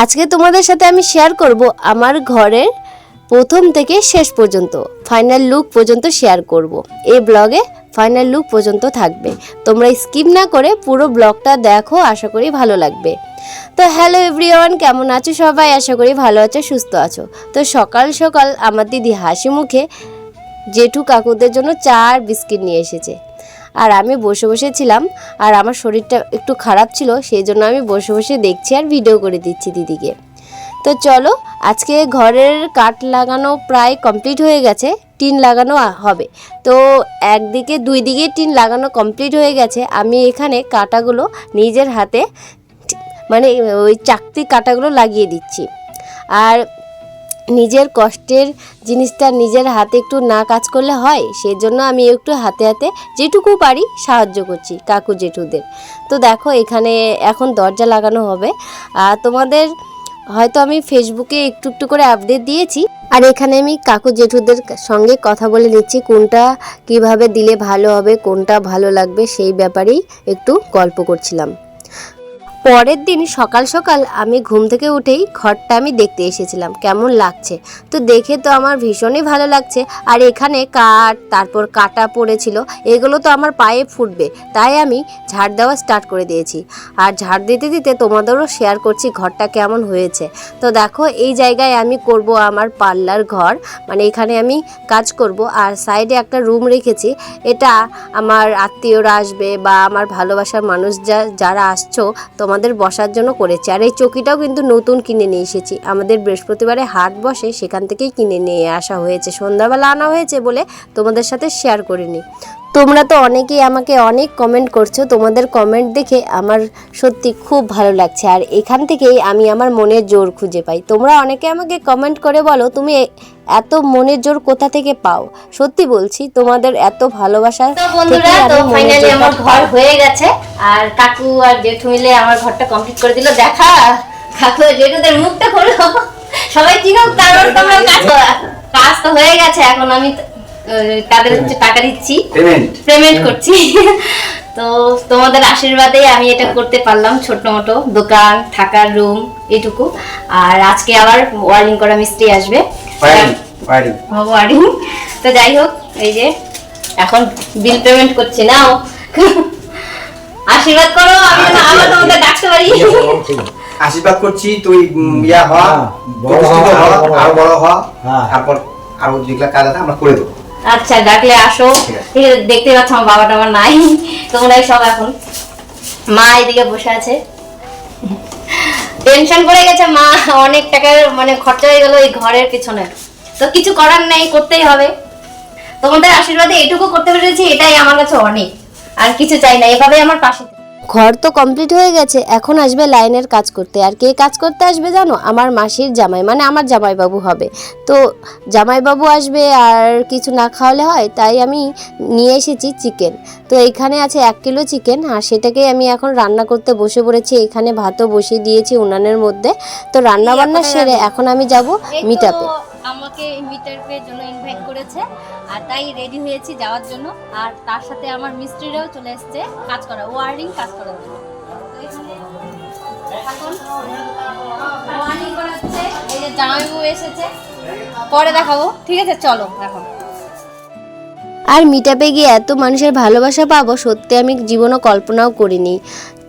আজকে তোমাদের সাথে আমি শেয়ার করব আমার ঘরের প্রথম থেকে শেষ পর্যন্ত ফাইনাল লুক পর্যন্ত শেয়ার করব। এই ব্লগে ফাইনাল লুক পর্যন্ত থাকবে। তোমরা স্কিপ না করে পুরো ব্লগটা দেখো, আশা করি ভালো লাগবে। তো হ্যালো এভরিওয়ান কেমন আছো সবাই? আশা করি ভালো আছো, সুস্থ আছো। তো সকাল সকাল আমার দিদি হাসি মুখে জেঠু কাকুদের জন্য চা আর বিস্কিট নিয়ে এসেছে। আর আমি বসে বসে ছিলাম, আর আমার শরীরটা একটু খারাপ ছিল সেই জন্য আমি বসে বসে দেখছি আর ভিডিও করে দিচ্ছি দিদিকে। তো চলো, আজকে ঘরের কাঠ লাগানো প্রায় কমপ্লিট হয়ে গেছে, টিন লাগানো হবে। তো একদিকে দুই দিকে টিন লাগানো কমপ্লিট হয়ে গেছে। আমি এখানে কাটাগুলো নিজের হাতে মানে ওই চাকতি কাটাগুলো লাগিয়ে দিচ্ছি। আর নিজের কষ্টের জিনিসটা নিজের হাতে একটু না কাজ করলে হয়, সেজন্য আমি একটু হাতে হাতে যেটুকু পারি সাহায্য করছি কাকু জেঠুদের। তো দেখো এখানে এখন দরজা লাগানো হবে। আর তোমাদের হয়তো আমি ফেসবুকে একটু একটু করে আপডেট দিয়েছি। আর এখানে আমি কাকু জেঠুদের সঙ্গে কথা বলে নিচ্ছি, কোনটা কীভাবে দিলে ভালো হবে, কোনটা ভালো লাগবে, সেই ব্যাপারেই একটু গল্প করছিলাম। পরের দিন সকাল সকাল আমি ঘুম থেকে উঠেই ঘরটা আমি দেখতে এসেছিলাম, কেমন লাগছে। তো দেখে তো আমার ভীষণই ভালো লাগছে। আর এখানে কাঠ, তারপর কাটা পড়েছিল, এগুলো তো আমার পায়ে ফুটবে, তাই আমি ঝাড় দেওয়া স্টার্ট করে দিয়েছি। আর ঝাড় দিতে দিতে তোমাদেরও শেয়ার করছি ঘরটা কেমন হয়েছে। তো দেখো, এই জায়গায় আমি করব আমার পার্লার ঘর মানে এখানে আমি কাজ করব। আর সাইডে একটা রুম রেখেছি, এটা আমার আত্মীয়রা আসবে বা আমার ভালোবাসার মানুষ যা, যারা আসছো তোমাদের বসার জন্য করেছে। আর এই চকিটাও কিন্তু নতুন কিনে নিয়ে এসেছি। আমাদের বৃহস্পতিবারে হাট বসে সেখান থেকেই কিনে নিয়ে আসা হয়েছে। সন্ধ্যাবেলা আনা হয়েছে বলে তোমাদের সাথে শেয়ার করিনি। তোমরা তো অনেকেই আমাকে অনেক কমেন্ট করছ। তোমাদের কমেন্ট দেখে আমার সত্যি খুব ভালো লাগছে। আর এখান থেকেই আমি আমার মনের জোর খুঁজে পাই। তোমরা অনেকে আমাকে কমেন্ট করে বলো তুমি এত মনের জোর কোথা থেকে পাও? সত্যি বলছি তোমাদের এত ভালোবাসা তো বন্ধুরা তো ফাইনালি আমার ঘর হয়ে গেছে। আর কাকু আর জেঠু মিলে আমার ঘরটা কমপ্লিট করে দিল। দেখা কাকু আর জেঠুদের মুখটা খোলো। সবাই চিনো কারণ তোমরা কাজ কাজ তো হয়ে গেছে। এখন আমি তাদের হচ্ছে টাকা দিচ্ছি। পেমেন্ট করছি। তো তোমাদের আশীর্বাদে আমি এটা করতে পারলাম ছোট মোটো। দোকান থাকার রুম এটুকু। আর আজকে আবার ওয়ারিং করা মিস্ত্রি আসবে। ওয়ারিং তো যাই হোক এই যে এখন বিল পেমেন্ট করছি নাও। আশীর্বাদ করো আমি যেন আবার তোমাদের ডাকতে পারি। আশীর্বাদ করছি তুই ইয়া হ হ্যাঁ, বড় হ, প্রতিষ্ঠিত হ, আরও বড় হ। আরও বড় হ। হ্যাঁ। তারপর আরও যেগুলা কাজ আছে আমরা করে দেবো। আচ্ছা ডাকলে আসো। ঠিক আছে। দেখতে পাচ্ছ আমার বাবা টাবার নাই। তোমরাই সব এখন। মা এদিকে বসে আছে। টেনশন পড়ে গেছে মা। অনেক টাকার মানে খরচা হয়ে গেল এই ঘরের পিছনে। তো কিছু করার নেই করতেই হবে। তোমাদের আশীর্বাদে এটুকু করতে পেরেছি এটাই আমার কাছে অনেক। আর কিছু চাই না এভাবে আমার পাশে। ঘর তো কমপ্লিট হয়ে গেছে এখন আসবে লাইনের কাজ করতে। আর কে কাজ করতে আসবে জানো? আমার মাসির জামাই মানে আমার জামাইবাবু হবে। তো জামাইবাবু আসবে আর কিছু না খাওয়ালে হয় তাই আমি নিয়ে এসেছি চিকেন তো এখানে আছে এক কিলো চিকেন আর সেটাকে আমি এখন রান্না করতে বসে পড়েছি। এখানে ভাতও বসিয়ে দিয়েছি উনানের মধ্যে। তো রান্না বান্না সেরে এখন আমি যাব মিট আপে আমাকে মিটারপের জন্য ইনভাইট করেছে আর তাই রেডি হয়েছি যাওয়ার জন্য। আর তার সাথে আমার মিস্ত্রিরাও চলে এসেছে কাজ করা ওয়ারিং কাজ করার জন্য। এসেছে। পরে দেখাবো, ঠিক আছে? চলো এখন আর মিটাপে গিয়ে এত মানুষের ভালোবাসা পাবো, সত্যি আমি জীবনও কল্পনাও করিনি।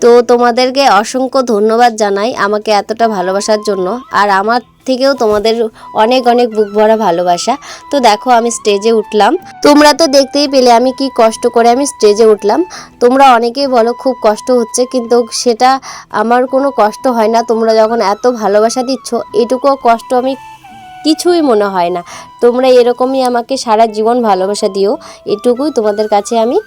তো তোমাদেরকে অসংখ্য ধন্যবাদ জানাই আমাকে এতটা ভালোবাসার জন্য। আর আমার থেকেও তোমাদের অনেক অনেক বুক ভরা ভালোবাসা। তো দেখো, আমি স্টেজে উঠলাম। তোমরা তো দেখতেই পেলে আমি কি কষ্ট করে আমি স্টেজে উঠলাম। তোমরা অনেকেই বলো খুব কষ্ট হচ্ছে, কিন্তু সেটা আমার কোনো কষ্ট হয় না। তোমরা যখন এত ভালোবাসা দিচ্ছ এটুকুও কষ্ট আমি কিছুই মনে হয় না। তোমরা এরকমই আমাকে সারা জীবন ভালোবাসা দিও। এটুকুই তোমাদের কাছে আমি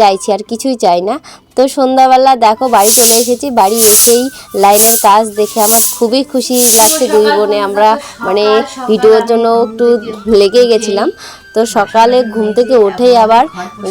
চাইছি, আর কিছুই চাই না। তো সন্ধ্যাবেলা দেখো বাড়ি চলে এসেছি, বাড়ি এসেই লাইনের কাজ দেখে আমার খুবই খুশি লাগছে দুই বোনে। আমরা মানে ভিডিওর জন্য একটু লেগে গেছিলাম। তো সকালে ঘুম থেকে উঠেই আবার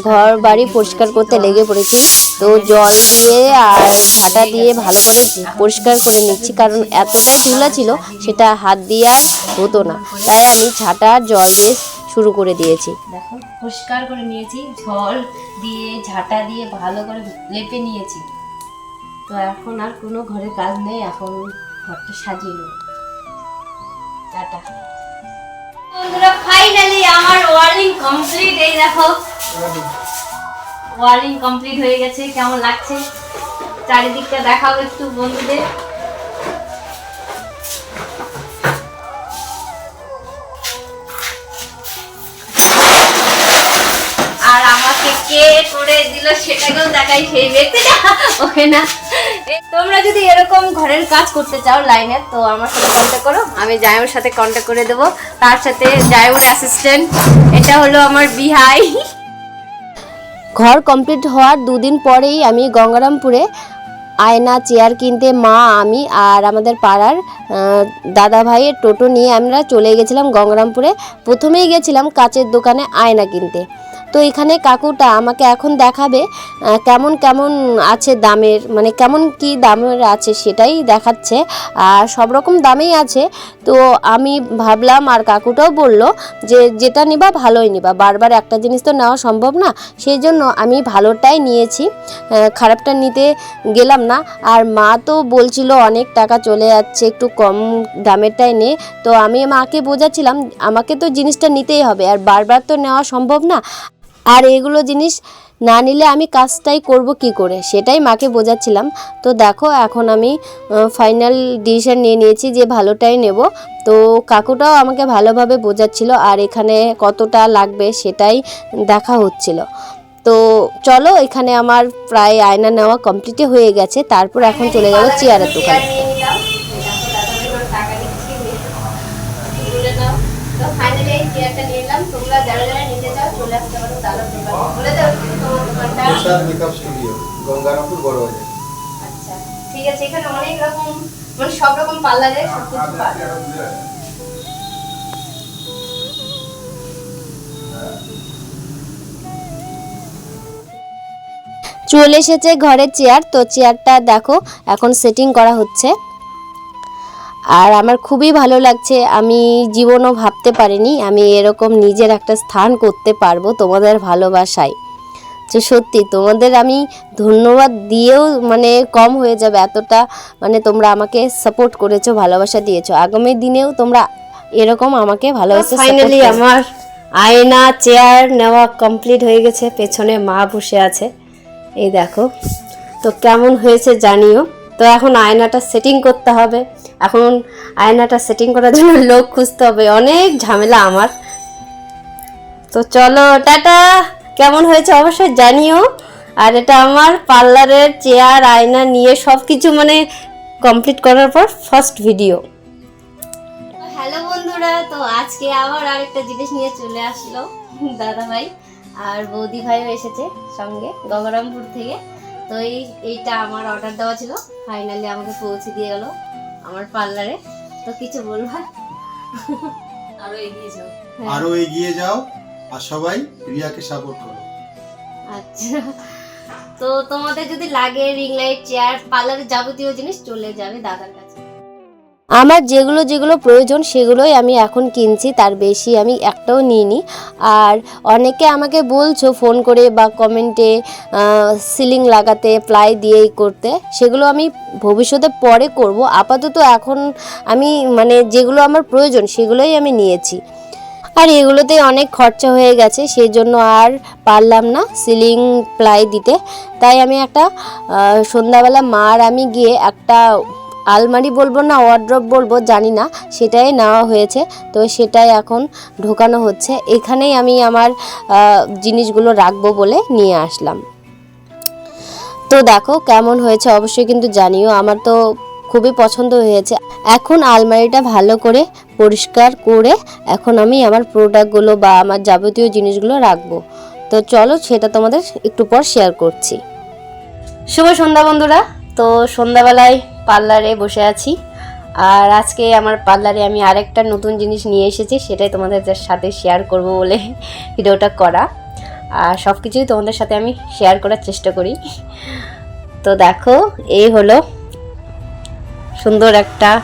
ঘর বাড়ি পরিষ্কার করতে লেগে পড়েছি। তো জল দিয়ে আর ঝাঁটা দিয়ে ভালো করে পরিষ্কার করে নিচ্ছি, কারণ এতটাই ধুলা ছিল, সেটা হাত দিয়ে আর হতো না। তাই আমি ঝাঁটা, জল দিয়ে শুরু করে দিয়েছি। দেখো, পরিষ্কার করে নিয়েছি ঝল দিয়ে, ঝাঁটা দিয়ে ভালো করে লেপে নিয়েছি। তো এখন আর কোনো ঘরে কাজ নেই, এখন ঘরটা সাজিয়ে নেব। টাটা। বন্ধুরা ফাইনালি আমার ওয়ার্লিং কমপ্লিট এই দেখো ওয়ার্লিং কমপ্লিট হয়ে গেছে। কেমন লাগছে? চারিদিকটা দেখাও একটু বন্ধুদের। তোমরা যদি এরকম ঘরের কাজ করতে চাও লাইনে, তো আমার সাথে কন্ট্যাক্ট করো। আমি জায়ুর সাথে কন্ট্যাক্ট করে দেবো। তার সাথে জায়ুর অ্যাসিস্ট্যান্ট এটা হলো আমার বিহাই। ঘর কমপ্লিট হওয়ার দুদিন পরেই আমি গঙ্গারামপুরে আয়না চেয়ার কিনতে মা, আমি আর আমাদের পাড়ার দাদা ভাইয়ের টোটো নিয়ে আমরা চলে গেছিলাম গঙ্গারামপুরে। প্রথমেই গেছিলাম কাচের দোকানে আয়না কিনতে। তো এখানে কাকুটা আমাকে এখন দেখাবে কেমন কেমন আছে দামের মানে কেমন কি দামের আছে সেটাই দেখাচ্ছে, আর সব রকম দামেই আছে। তো আমি ভাবলাম আর কাকুটাও বলল যে যেটা নিবা ভালোই নিবা, বারবার একটা জিনিস তো নেওয়া সম্ভব না, সেই জন্য আমি ভালোটাই নিয়েছি খারাপটা নিতে গেলাম না। আর মা তো বলছিল অনেক টাকা চলে যাচ্ছে, একটু কম দামেরটাই নে। তো আমি মাকে বোঝাচ্ছিলাম, আমাকে তো জিনিসটা নিতেই হবে, আর বারবার তো নেওয়া সম্ভব না। আর এগুলো জিনিস না নিলে আমি কাজটাই করব কি করে? সেটাই মাকে বোঝাচ্ছিলাম। তো দেখো, এখন আমি ফাইনাল ডিসিশন নিয়ে নিয়েছি যে ভালোটাই নেব। তো কাকুটাও আমাকে ভালোভাবে বোঝাচ্ছিল আর এখানে কতটা লাগবে সেটাই দেখা হচ্ছিল। তো চলো, এখানে আমার প্রায় আয়না নেওয়া কমপ্লিটই হয়ে গেছে। তারপর এখন চলে যাব চেয়ারের দোকানে চেয়ার নিয়ে নিলাম এই দেখো দাদাভাই করে টাকা দিচ্ছি তুলে নাও তো ফাইনালি এই চেয়ারটা নিয়ে নিলাম তোমরা যারা যারা নিতে চাও চলে আসতে পারো দাদার দোকানে বলে দাও তোমার দোকানটা প্রসাদ মেকআপ স্টুডিও গঙ্গারামপুর বড় বাজার আচ্ছা ঠিক আছে এখানে অনেক রকম মানে সব রকম পার্লারে সব কিছু পাওয়া যায়। চলে এসেছে ঘরের চেয়ার তো চেয়ারটা দেখো এখন সেটিং করা হচ্ছে। আর আমার খুবই ভালো লাগছে আমি জীবনও ভাবতে পারিনি আমি এরকম নিজের একটা স্থান করতে পারব তোমাদের ভালোবাসায়। যে সত্যি তোমাদের আমি ধন্যবাদ দিয়েও মানে কম হয়ে যাবে এতটা মানে তোমরা আমাকে সাপোর্ট করেছ ভালোবাসা দিয়েছ। আগামী দিনেও তোমরা এরকম আমাকে ভালোবাসা ফাইনালি আমার আয়না চেয়ার নেওয়া কমপ্লিট হয়ে গেছে পেছনে মা বসে আছে। এই দেখো তো কেমন হয়েছে জানিও। তো এখন আয়নাটা সেটিং করতে হবে। এখন আয়নাটা সেটিং করার জন্য লোক খুঁজতে হবে অনেক ঝামেলা আমার। তো চলো টাটা! কেমন হয়েছে অবশ্যই জানিও। আর এটা আমার পার্লারের চেয়ার আয়না নিয়ে সব কিছু মানে কমপ্লিট করার পর ফার্স্ট ভিডিও হ্যালো বন্ধুরা তো আজকে আবার আরেকটা জিনিস নিয়ে চলে আসলো দাদা ভাই আর বৌদি ভাইও এসেছে সঙ্গে গঙ্গারামপুর থেকে। তো এই এইটা আমার অর্ডার দেওয়া ছিল ফাইনালি আমাকে পৌঁছে দিয়ে গেল আমার পার্লারে। তো কিছু বলবার? আরও এগিয়ে যাও। আরও এগিয়ে যাও। আর সবাই রিয়াকে সাপোর্ট করো। আচ্ছা। তো তোমাদের যদি লাগে রিং লাইট চেয়ার পার্লারের যাবতীয় জিনিস চলে যাবে দাদার কাছে। আমার যেগুলো যেগুলো প্রয়োজন সেগুলোই আমি এখন কিনছি তার বেশি আমি একটাও নিইনি। আর অনেকে আমাকে বলছো ফোন করে বা কমেন্টে সিলিং লাগাতে প্লাই দিয়েই করতে। সেগুলো আমি ভবিষ্যতে পরে করব। আপাতত এখন আমি মানে যেগুলো আমার প্রয়োজন সেগুলোই আমি নিয়েছি। আর এগুলোতে অনেক খরচা হয়ে গেছে সেই জন্য আর পারলাম না সিলিং প্লাই দিতে। তাই আমি একটা সন্ধ্যাবেলা মা আর আমি গিয়ে একটা আলমারি বলব না ওয়ার্ড্রপ বলব, জানি না, সেটাই নেওয়া হয়েছে। তো সেটাই এখন ঢোকানো হচ্ছে। এখানেই আমি আমার জিনিসগুলো রাখব বলে নিয়ে আসলাম। তো দেখো কেমন হয়েছে, অবশ্যই কিন্তু জানিও। আমার তো খুবই পছন্দ হয়েছে। এখন আলমারিটা ভালো করে পরিষ্কার করে এখন আমি আমার প্রোডাক্টগুলো বা আমার যাবতীয় জিনিসগুলো রাখব। তো চলো সেটা তোমাদের একটু পর শেয়ার করছি। শুভ সন্ধ্যা বন্ধুরা। তো সন্ধ্যাবেলায় পার্লারে বসে আছি। আর আজকে আমার পার্লারে আমি আরেকটা নতুন জিনিস নিয়ে এসেছি, সেটাই তোমাদের সাথে শেয়ার করব বলে ভিডিওটা করা। আর সব কিছুই তোমাদের সাথে আমি শেয়ার করার চেষ্টা করি। তো দেখো, এই হলো সুন্দর একটা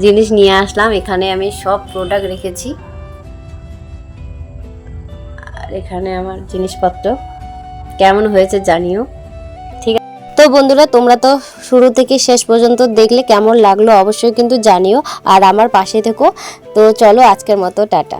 জিনিস নিয়ে আসলাম। এখানে আমি সব প্রোডাক্ট রেখেছি। আর এখানে আমার জিনিসপত্র। কেমন হয়েছে জানিও। ঠিক আছে। তো বন্ধুরা, তোমরা তো শুরু থেকে শেষ পর্যন্ত দেখলে কেমন লাগল অবশ্যই কিন্তু জানিও। আর আমার পাশে থেকো। তো চলো আজকের মতো, টাটা।